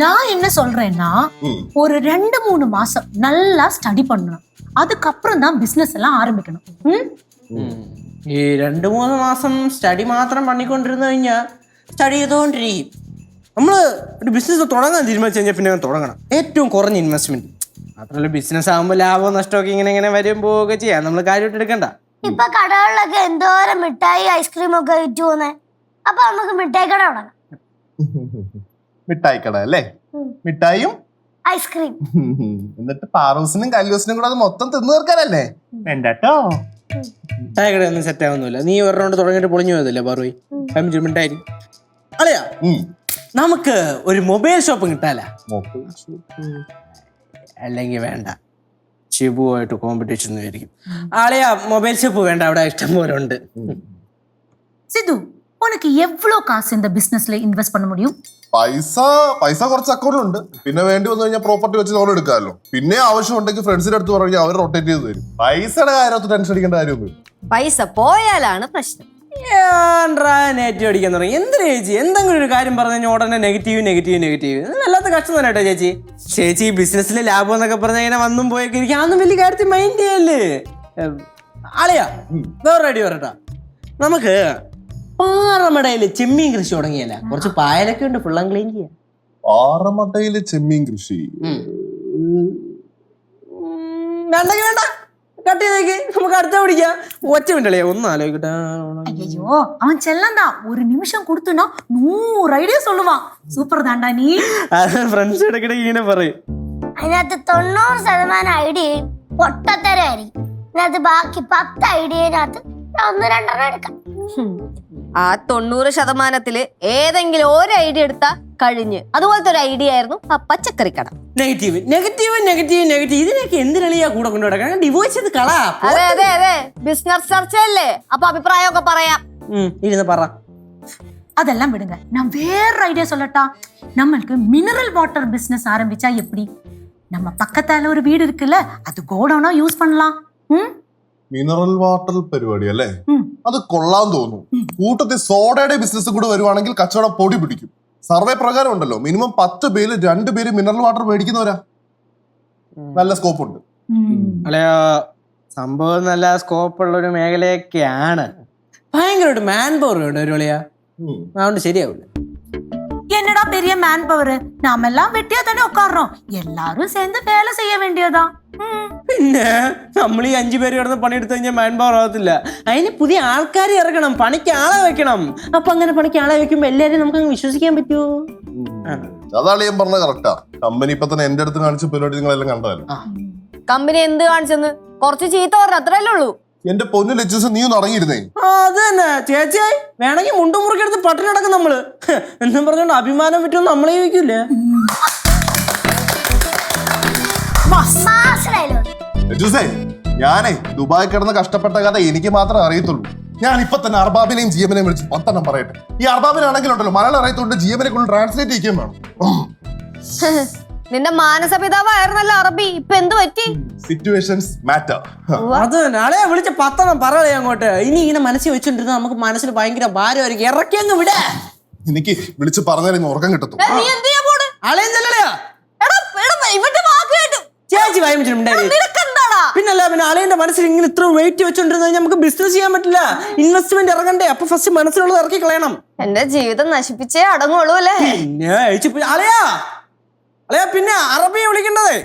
நான் என்ன சொல்றேன்னா ம். ஒரு ரெண்டு மூணு மாசம் நல்லா ஸ்டடி பண்ணணும் அதுக்கப்புறம் தான் பிசினஸ் எல்லாம் ஆரம்பிக்கணும் ம்? ഈ രണ്ട് മൂന്ന് മാസം സ്റ്റഡി മാത്രം പണിക്കൊണ്ടിരുന്നു കഴിഞ്ഞാൽ സ്റ്റഡി ചെയ്തുകൊണ്ടിരിക്കും നമ്മൾ ഒരു ബിസിനസ് തുടങ്ങാൻ തീരുമാനിച്ചു കഴിഞ്ഞാൽ പിന്നെ അങ്ങ് തുടങ്ങണം ഏറ്റവും കുറഞ്ഞ ഇൻവെസ്റ്റ്മെന്റ് മാത്രമല്ല ബിസിനസ് ആകുമ്പോൾ ലാഭവും നഷ്ടമൊക്കെ ഇങ്ങനെ ഇങ്ങനെ വരും പോവുകയൊക്കെ ചെയ്യാം നമ്മൾ കാര്യമായിട്ട് എടുക്കണ്ട ഇപ്പൊ കടകളിലൊക്കെ എന്തോരം മിഠായി ഐസ്ക്രീം ഒക്കെ വിറ്റ് പോന്നെ അപ്പൊ നമുക്ക് മിഠായി കട തുടങ്ങാം. മിഠായി കട അല്ലേ? മിഠായും? ഐസ്ക്രീം എന്നിട്ട് പാറൂസിനും കല്ലൂസിനും കൂടെ അത് മൊത്തം തിന്നു തീർക്കാനല്ലേ? വേണ്ടോ മിഠായി കട ഒന്നും സെറ്റ് ആവുന്നില്ല. നീ ഒരു റൗണ്ട് തുടങ്ങിയിട്ട് പൊളിഞ്ഞു പോയതല്ലേ പാറു പതിനഞ്ച് മിഠായി. അളിയാ നമുക്ക് ഒരു മൊബൈൽ ഷോപ്പ് കിട്ടാല? അല്ലെങ്കിൽ വേണ്ട. ഷിബുവായിട്ട് കോമ്പറ്റീഷൻ ആയിരിക്കും ആളെയാ മൊബൈൽ ഷോപ്പ് വേണ്ട. അവിടെ ഇഷ്ടം പോലെ ഉണ്ട്. സിദ്ധു உனக்கு எவ்வளோ காசு இந்த பிசினஸ்ல இன்வெஸ்ட் பண்ண முடியும் പൈസ പൈസ കുറച്ച് അക്കൗണ്ടിലുണ്ട് പിന്നെ വേണ്ടി വന്നു കഴിഞ്ഞാൽ പ്രോപ്പർട്ടി വെച്ച് ലോൺ എടുക്കാമല്ലോ പിന്നെ ആവശ്യമുണ്ടെങ്കിൽ ഫ്രണ്ട്സിന്റെ അടുത്ത് പറഞ്ഞാൽ അവർ റൊട്ടേറ്റ് ചെയ്ത് തരും പൈസയുടെ കാര്യത്തിൽ ടെൻഷൻ അടിക്കേണ്ട കാര്യമൊന്നും പൈസ പോയാലാണ് പ്രശ്നം നെഗറ്റീവ് അടിക്കാൻ തുടങ്ങി എന്തിനാ ചേച്ചി എന്തെങ്കിലും ഒരു കാര്യം പറഞ്ഞു കഴിഞ്ഞാൽ ഉടനെ നെഗറ്റീവ് നെഗറ്റീവ് നെഗറ്റീവ് വല്ലാത്ത കഷ്ടം തന്നെ കേട്ടോ ചേച്ചി ചേച്ചി ബിസിനസ്സിലെ ലാഭം എന്നൊക്കെ പറഞ്ഞാൽ ഇങ്ങനെ വന്നും പോയൊക്കെ ഇരിക്കും അതൊന്നും വലിയ കാര്യത്തിൽ മൈൻഡ് ചെയ്യല്ലേ ഏഹ്, ആളിയാ വേറെ ഐഡിയ പറയട്ടാ നമുക്ക് പാറമടയിൽ ചെമ്മീൻ കൃഷി തുടങ്ങിയല്ല കുറച്ച് പായലൊക്കെ ഉണ്ട് ഫുള്ളം ക്ലീൻ ചെയ്യാം പാറമട്ടയില് ചെമ്മീൻ കൃഷി ഉം, വേണ്ടെങ്കിൽ വേണ്ട കട്ട് ചെയ്തേക്ക് നമുക്ക് അടുത്ത പിടിക്കാം ഒറ്റ മിനിറ്റല്ലേ ഒന്ന് ആലോചിക്കട്ടെ ஐயோ அவன் செல்லந்தான் ஒரு நிமிஷம் கொடுத்தனா நூறு ஐடியா சொல்லுவான் சூப்பர் தாண்டா நீ അത് ഫ്രണ്ട്സ് ഇടയ്ക്കിടെ ഇങ്ങനെ പറയും അതിനകത്ത് തൊണ്ണൂറ് ശതമാനം ഐഡിയയും പൊട്ടത്തരായിരിക്കും ഇതിനകത്ത് ബാക്കി പത്ത് ഐഡിയനകത്ത് ഒന്ന് രണ്ടെണ്ണം എടുക്കാം ഹും. ആ തൊണ്ണൂറ് ശതമാനത്തില് ഏതെങ്കിലും ഒരു ഐഡിയ എടുത്താ കഴിഞ്ഞ് അതുപോലത്തെ ഒരു ഐഡിയ ആയിരുന്നു ആ പച്ചക്കറിക്കട നെഗറ്റീവ് നെഗറ്റീവ് നെഗറ്റീവ് നെഗറ്റീവ് ഇതിനൊക്കെ എന്തിനാണ് കൂടെ കൊണ്ടു നടക്കാൻ ഡിവോഴ്സ് ചെയ്ത് കളാ അതെ അതെ അതെ ബിസിനസ് ചർച്ചയല്ലേ അപ്പൊ അഭിപ്രായമൊക്കെ പറയാം ഉം, ഇരുന്ന് പറ அதெல்லாம் விடுங்க நான் வேற ஐடியா சொல்லட்டா நம்மளுக்கு மினரல் வாட்டர் பிசினஸ் ஆரம்பிச்சா எப்படி நம்ம பக்கத்தால ஒரு வீடு இருக்குல்ல அது கோடவுனா யூஸ் பண்ணலாம் ம் മിനറൽ വാട്ടർ പരിപാടി അല്ലേ ഉം. അത് കൊള്ളാൻ തോന്നുന്നു കൂട്ടത്തിൽ സോഡയുടെ ബിസിനസ് കൂടെ വരുവാണെങ്കിൽ കച്ചവടം പൊടി പിടിക്കും സർവേ പ്രകാരം ഉണ്ടല്ലോ മിനിമം പത്ത് പേര് രണ്ട് പേര് മിനറൽ വാട്ടർ മേടിക്കുന്നവരാ നല്ല സ്കോപ്പ് ഉണ്ട് ம். അല്ലയോ സംഭവം നല്ല സ്കോപ്പ് ഉള്ള ഒരു മേഖലയൊക്കെയാണ് ഭയങ്കരമായിട്ട് മാൻ പവർ ഉണ്ട് ഒരു വിളിയാ ഉം. അതുകൊണ്ട് ശരിയാവില്ല என்னடா பெரிய மேன் பவர் நாம எல்லாம் வெட்டியா தானே உட்கார்றோம் எல்லாரும் சேர்ந்து வேலை செய்ய வேண்டியதா ம். പിന്നെ നമ്മൾ ഈ അഞ്ചു പേര് കിടന്ന് പണിയെടുത്ത് കഴിഞ്ഞാൽ മാൻ പവർ ആവത്തില്ല. അതിന് പുതിയ ആൾക്കാരെ ഇറക്കണം പണിക്ക് ആളെ വെക്കണം. അപ്പൊ അങ്ങനെ പണിക്ക് ആളെ വെക്കുമ്പോ എല്ലാരും നമുക്ക് അങ്ങ് വിശ്വസിക്കാൻ പറ്റുമോ ആ. അതാണ് ഞാൻ പറഞ്ഞ കറക്റ്റാ കമ്പനി ഇപ്പൊ തന്നെ എന്റെ അടുത്ത് കാണിച്ച പരിപാടി നിങ്ങളെല്ലാം കണ്ടതല്ലേ? കമ്പനി എന്ത് കാണിച്ചെന്ന്? കുറച്ച് ചീത്ത പറഞ്ഞു അത്രയല്ലേ ഉള്ളൂ. എന്റെ പൊന്നു ലക്ഷ്യസ് നീ ഒന്ന് ഇറങ്ങിയിരുന്നേ ആ, അത് തന്നെ. ചേച്ചിയായി വേണമെങ്കിൽ മുണ്ടും മുറുക്കെടുത്ത് പട്ടിണി നടക്കും നമ്മൾ. എന്നും പറഞ്ഞോണ്ട് അഭിമാനം പറ്റുമെന്ന് നമ്മളെ ചോദിക്കൂലേ ഞാനേ ദുബായ് കിടന്ന് കഷ്ടപ്പെട്ട കഥ എനിക്ക് മാത്രമേ അറിയത്തുള്ളൂ. ഞാൻ ഇപ്പൊ തന്നെ അർബാബിനെയും ജിയമിനെയും വിളിച്ച് പത്തെണ്ണം പറയട്ടെ. ഈ അർബാബിനാണെങ്കിലുണ്ടല്ലോ മലയാളം അറിയത്തോണ്ട് ജിയമിനെ കൊണ്ട് ട്രാൻസ്ലേറ്റ് ചെയ്യിക്കുകയും വേണം. നിന്റെ മാനസപിതാവായിരുന്നല്ലോ അറബി ഇപ്പൊ എന്ത് പറ്റി? സിറ്റുവേഷൻസ് മാറ്റർ അത് നാളെ വിളിച്ച പത്തെണ്ണം പറയലേ അങ്ങോട്ട്. ഇനി ഇങ്ങനെ മനസ്സിൽ വെച്ചോണ്ടിരുന്ന നമുക്ക് മനസ്സിൽ ഭയങ്കര ഭാരമായിരിക്കും. ഇറക്കി അങ്ങ് വിടേ. എനിക്ക് വിളിച്ച് പറഞ്ഞാൽ ഇന്ന് ഉറക്കം കിട്ടത്തു നീ എന്ത് ചെയ്യാൻ പോണ്? എടാ, എടാ, ഇവന്റെ വാക്ക് കേട്ടു. ചേച്ചി വായിച്ചിട്ടുണ്ടായി നിനക്കെന്താടാ പിന്നല്ല പിന്നെ ആളെന്റെ മനസ്സിൽ ഇങ്ങനെ ഇത്ര വെയിറ്റ് വെച്ചോണ്ടിരുന്നത് നമുക്ക് ബിസിനസ് ചെയ്യാൻ പറ്റില്ല. ഇൻവെസ്റ്റ്മെന്റ് ഇറങ്ങണ്ടേ. അപ്പൊ ഫസ്റ്റ് മനസ്സിലുള്ളത് ഇറക്കി കളയണം. എന്റെ ജീവിതം നശിപ്പിച്ചേ അടങ്ങുള്ളൂ അല്ലേ? പിന്നെ അളയാ! അളയാ പിന്നെ അറബിയെ വിളിക്കേണ്ടതേ.